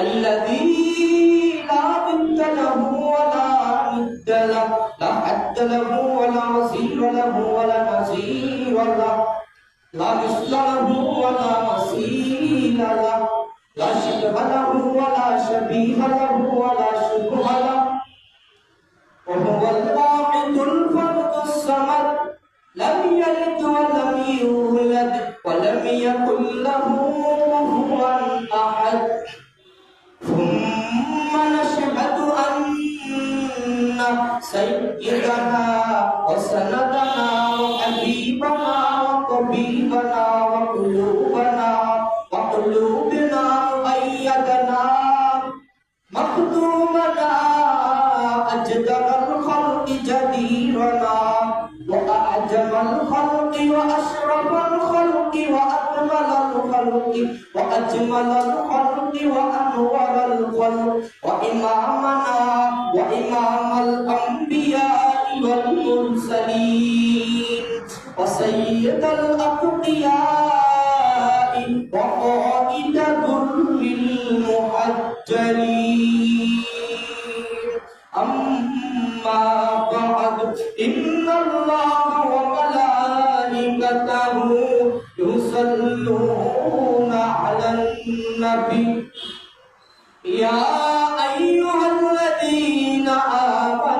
الذي لا ضد له ولا ند له لا حد له ولا وزير له ولا نظير له لا مثل له ولا مثيل له لا شبه له ولا شبيه له ولا شبه له. وهو الواحد الفرد الصمد. لم يلد ولم يولد ولم يكن له كفوا أحد. ثم نشهد أن سيدنا وسندنا وحبيبنا وطبيبنا وأجمل الخلق وأنور الخلق وإمامنا وإمام الأنبياء والمرسلين وسيد الأتقياء وقائد در المحجلين النبي يا أيها الذين آمنوا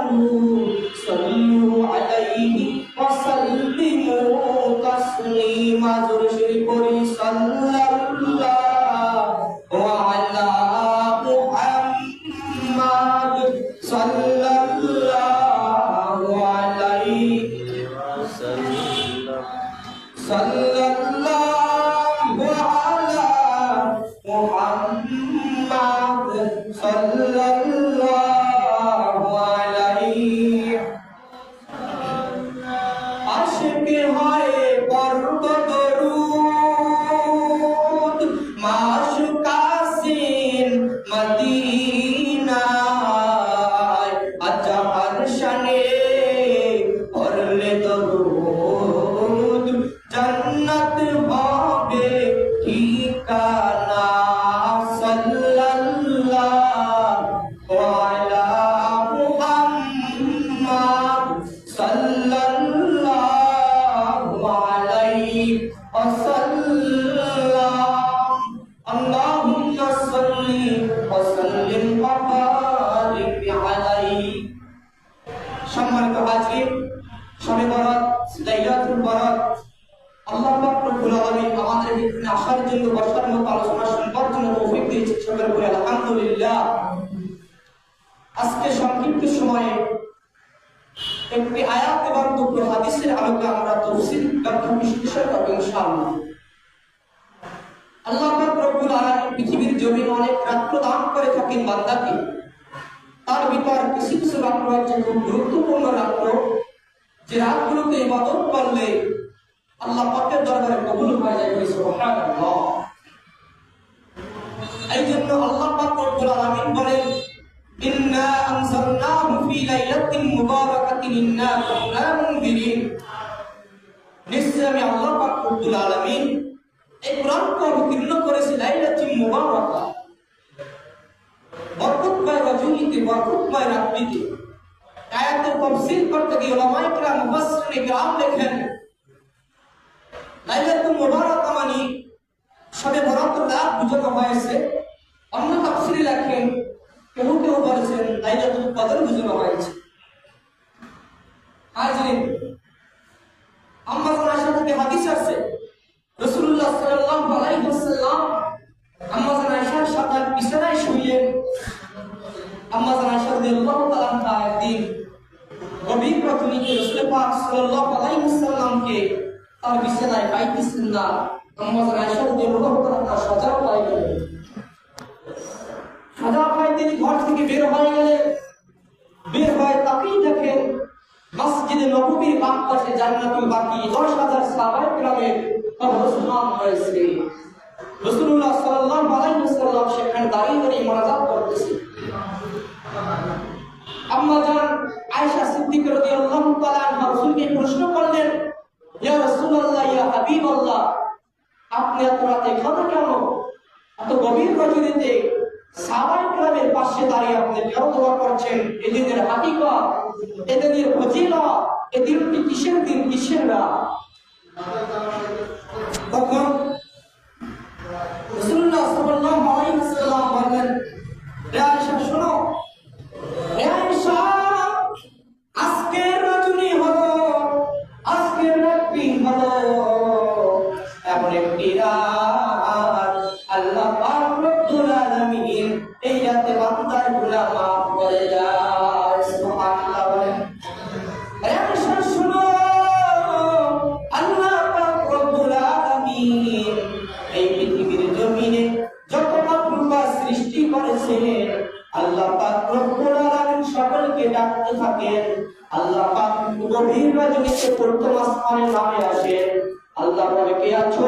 হাদিসের আমরা তফসিল ব্যাখ্যা বিশ্লেষণ করব ইনশাআল্লাহ। আল্লাহ রব্বুল পৃথিবীর জমিনে অনেক রাত্র দান করে থাকেন বান্দাকে। তার ভিতর কিছু কিছু রাত্র হচ্ছে খুব গুরুত্বপূর্ণ রাত্র যে রাতগুলোতে ইবাদত করলে আল্লাহ পাকের দরবারে কবুল হয়ে যায় সুবহানাল্লাহ। এই জন্য আল্লাহ পাক রব্বুল আলামিন বলেন, ইন্না আনজালনাহু ফি লাইলাতিন মুবারাকাতিন ইন্না কুন্না নিশ্চয় আমি আল্লাহ পাক রব্বুল আলামিন এই কোরআনকে অবতীর্ণ করেছি লাইলাতিন মুবারাকা। বরকতময় রজনীতে, বরকতময় রাত্রিতে আয়াতের তাফসীর করতে গিয়ে উলামায়ে কিরাম মুফাসসিরিনে কিরাম লেখেন, লাইলাতুল মুবারাকা মানে সবে বরাতের রাত বুঝানো হয়েছে। অন্য তাফসীরে লেখেন কেউ কেউ বলেছেন, লাইলাতুল কদর বুঝানো হয়েছে। হাজিরিন তার বিছানায় পাইতেছেন না। আম্মা জানা সজাগ হয়ে গেলেন সজাগ হয়ে তিনি ঘর থেকে বের হয়ে গেলেন বের হয়ে তাকেই দেখেন মসজিদে নববীর বাম পাশে জান্নাতুল বাকি দশ হাজার সাহাবায়ে কেরামের কবরস্থান হয়েছে রাসূলুল্লাহ সাল্লাল্লাহু আলাইহি ওয়াসাল্লাম সেখানে দাঁড়িয়ে দাঁড়িয়ে মোনাজাত করতেছে আম্মা জান আয়েশা সিদ্দিকা রাদিয়াল্লাহু তাআলা আনহা রাসূলকে প্রশ্ন করলেন ইয়া রাসূলুল্লাহ ইয়া হাবিবাল্লাহ আপনি এত রাতে এখানে কেন এত গভীর রজনীতে সাহাবায়ে কেরামের পাশে দাঁড়িয়ে আপনি কেন দোয়া করছেন এদিনের হাকিকত এদিনের ফজিলত এ দিনটি কিসের দিন কিসের রাত? থাকেন আল্লাহ পাক গভীর রজনীতে প্রথম আসমানে নামে আসেন। আল্লাহ বলে, কে আছো?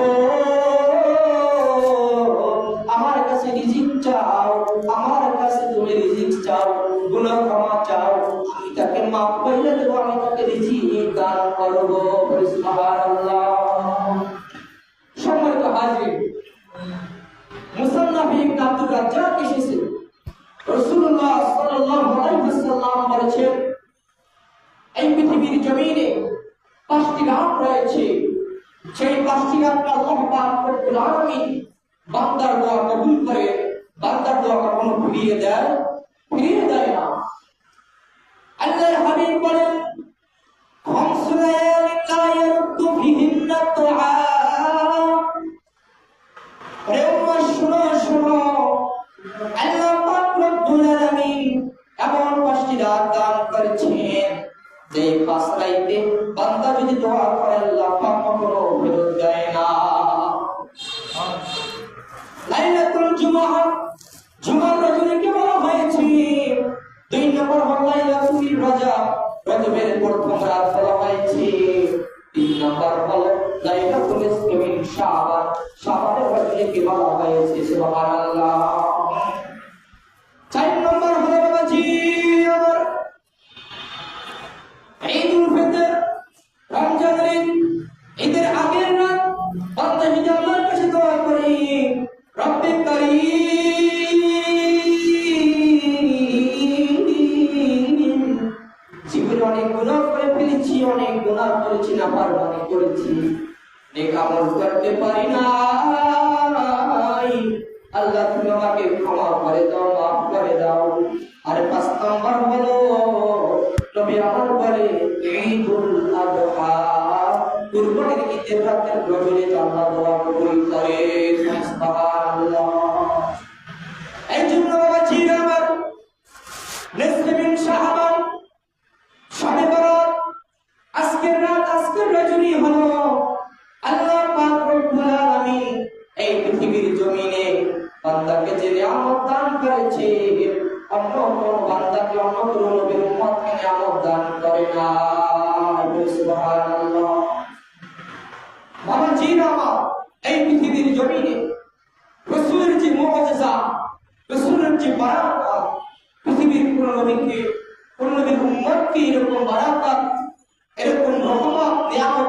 আমার কাছে রিজিক চাও, আমার কাছে তুমি রিজিক চাও গুনাহ ক্ষমা চাও, আমি তাকে মাফ করে দেব, আমি তাকে রিজিক দান করব। সুবহানাল্লাহ। সম্মানিত হাজির, মুসান্নাফ ইবনে আব্দুর রাজ্জাক এসেছে। জমিনে পাঁচটি রাত রয়েছে। সেই পাঁচটি রাতটা বান্দার দোয়া কবুল করে, বান্দার দোয়া কখনো ফিরিয়ে দেয় ফিরিয়ে দেয় না। হাবিব বলেন এমন পাঁচটি রাত যে পাঁচ বান্দা যদি দোয়া করে, আল্লাহ কখনো ফেরত দেয় না। লাইলাতুল জুমআহ জুমার রজনীকে বলা হয়েছে? দুই নম্বর হল লাইলাতুল রজব রজবের প্রথম রাত বলা হয়েছে। তিন নম্বর হল লাইলাতুল ইসমিন শাবান, শাবানের রজনীকে বলা হয়েছে, সুবহানাল্লাহ। এই পৃথিবীর জমিনে অন্য কোন বান্দাকে অন্য কোন নবীর উম্মতকে নিয়ামত দান করে না সুবহানাল্লাহ বাবা জিন আমার এই পৃথিবীর জমিনে রসুলের যে মুআজিজা রসুলের যে বারাকাত পৃথিবীর কোন নবীকে কোন নবীর উম্মতকে এরকম বারাকাত এরকম রহমত নিয়ামত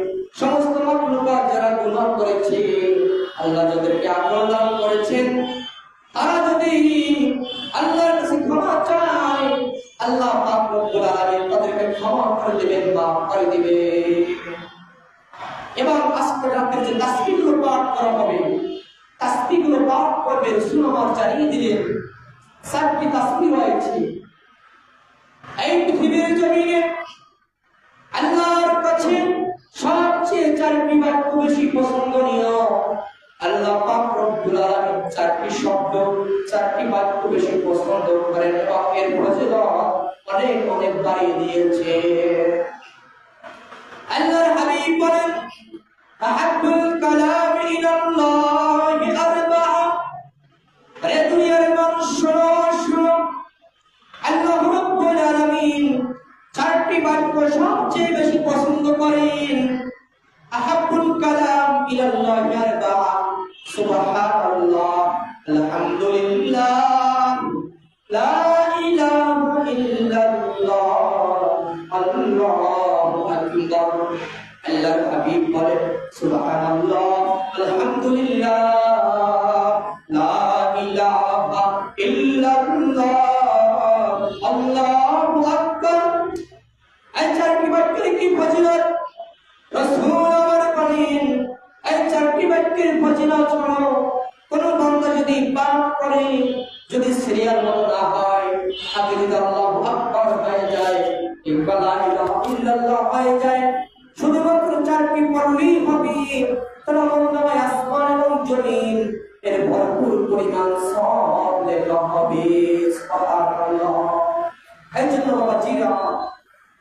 পাঠ করবে রসুল আমার জানিয়ে দিলেন, চারটি তাসবিহ রয়েছে। এই পৃথিবীর জমিনে আল্লাহর কাছে সবচেয়ে চারটি বাক্য বেশি পছন্দনীয়। আল্লাহ পাক রব্বুল আলামিন চারটি শব্দ, চারটি বাক্য বেশি পছন্দ করেন। এর অনেক অনেক বাড়িয়ে দিয়েছে। আল্লাহর হাবিব বলেন ইলাল্লাহি। সবচেয়ে ফজিলত হলো কোন বান্দা যদি পাঠ করে, যদি সিরিয়াল মতো না হয় আগে যদি আল্লাহু আকবার হয়ে যায়, কিংবা লা ইলাহা ইল্লাল্লাহ হয়ে যায়, শুধুমাত্র চারটি পড়লেই হবে, তাহলে মন্দামায় আসমান এবং জমিন, এর ভরপুর পরিমাণ সব লেখা হবে, সুবহানাল্লাহ। এই জন্য বাবা জিরা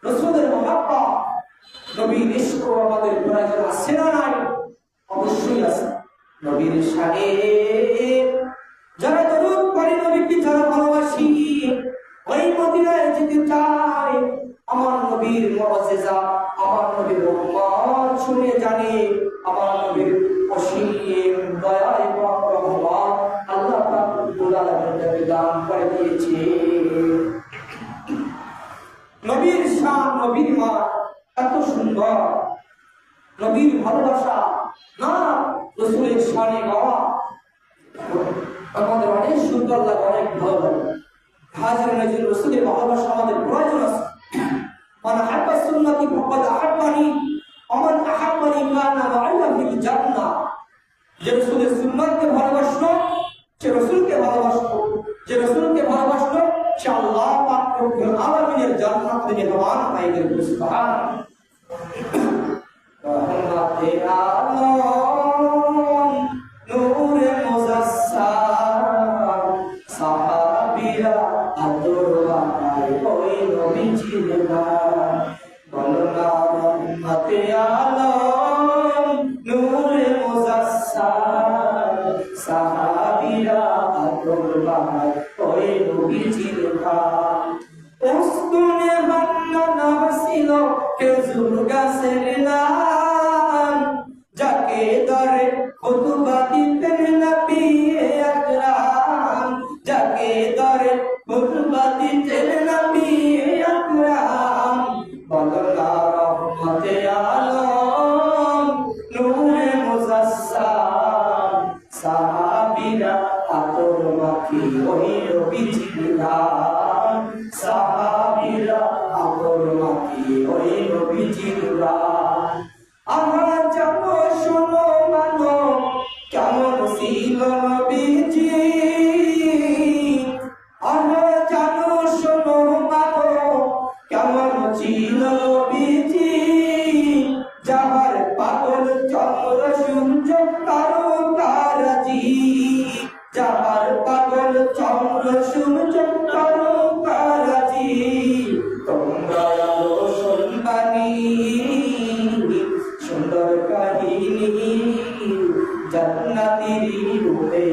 রসুলের মহাব্বা নবীর ইস্ক আমাদের প্রয়োজন আছে না নাই, অবশ্যই আছে। নবীর শানে যারা দরুদ পড়ে নবীকে যারা ভালোবাসি। ওই মদিনায় যেতে চায়, আমার নবীর মুআজিজা আমার নবীর রহমত শুনে জানে, আমার নবীর অসীম দয়া এবং রহমত আল্লাহ রব্বুল আলামিন দান করে দিয়েছে। নবীর শান, নবীর মা এত সুন্দর, নবীর ভালোবাসা, না রসুলের শানে গাওয়া আমাদের অনেক সুন্দর লাগে, অনেক ভালো লাগে। হাজির নজর রসুলের ভালোবাসা আমাদের প্রয়োজন আছে। মান হাব্বা সুন্নতি ফাকাদ আহাব্বানি, অমান আহাব্বানি কানা মা'আল্লা ফিল জান্নাহ। যে রসুলের সুন্নাতকে ভালোবাসলো, সে রসুলকে ভালোবাসলো। যে রসুলকে ভালোবাসলো, সে আল্লাহ পাক রব্বুল আলামিনের জান্নাতের মেহমান হয়ে গেল সুবহানাল্লাহ। সাহাবীরা আদর ওই নবীজির গান উস্তুনে বান্নানা ছিল খেজুর গাছের নাম সাহাবীরা আতর মাতি ওই নবীজির পাগল জান্নাতির রূপে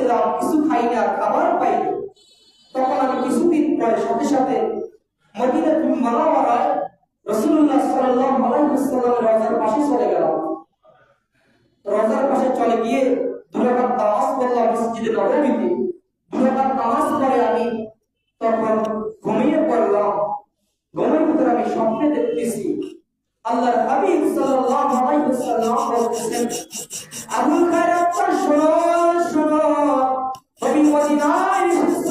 ক্ষুধার্ত ছিলাম কিছু খাই না, খাবার পাই তখন আমি কিছুদিন পরে সাথে সাথে মদিনাতুল মুনাওয়ারায় রাসূলুল্লাহ সাল্লাল্লাহু আলাইহি ওয়াসাল্লামের রওজার পাশে চলে গেলাম। রওজার পাশে চলে গিয়ে দুরাকাত নামাজ পড়লাম মসজিদে নববীতে দুরাকাত নামাজ পড়ে আমি তখন ঘুমিয়ে পড়লাম। ঘুমের ভিতরে আমি স্বপ্নে দেখতেছি আল্লাহর হাবিব সাল্লাল্লাহু আলাইহি ওয়াসাল্লাম বলতেছেন আবুল খায়রাত শোনো শোনো। তুমি মদিনায় এসেছ।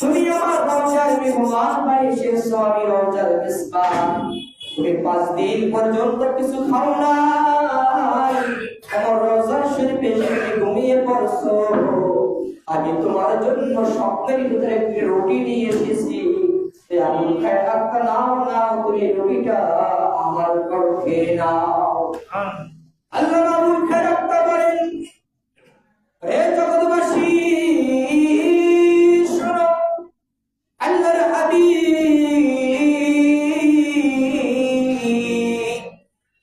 তুমি আমার রওজার মেহমান হয়ে এসেছ। আমি রওজার মেজবান। তুমি পাঁচ দিন পর্যন্ত কিছু খাও নাই। আমার রওজার শরীফে তুমি ঘুমিয়ে পড়ছো। আমি তোমার জন্য স্বপ্নের ভিতরে একটি রুটি নিয়ে এসেছি। সে আবুল খায়রাত নাও নাও, তুমি রুটিটা আমার করো খেয়ে নাও আল্লাহ আবুল খায়রাত বলেন হে জগৎবাসী শোনো আল্লাহর হাবিব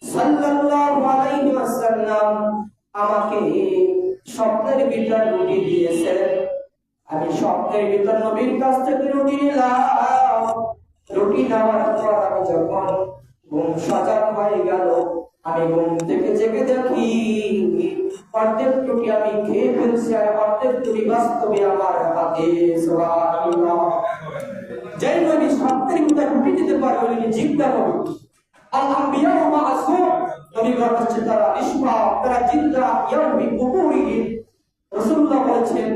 সাল্লাল্লাহু আলাইহি ওয়াসাল্লাম আমাকে স্বপ্নের ভিতর রুটি দিয়েছেন। আমি স্বপ্নের ভিতর নবীর কাছ থেকে রুটি নিলাম। রুটি নেওয়ার পর আমি যখন ঘুম সজাগ হয়ে গেল। আমি ঘুম থেকে জেগে দেখি, অর্ধেক রুটি আমি খেয়ে ফেলছি আর অর্ধেক রুটি বাস্তবে আমার হাতে যেই নবী স্বপ্নের ভিতর রুটি দিতে পারবে উনি জিন্দা নবী আল আম্বিয়া ওয়া মাসুম নবীগণ হচ্ছে তারা নিষ্পাপ তারা জিন্দা, ইয়াউমি কুবুরিহিম রাসূলুল্লাহ বলেছেন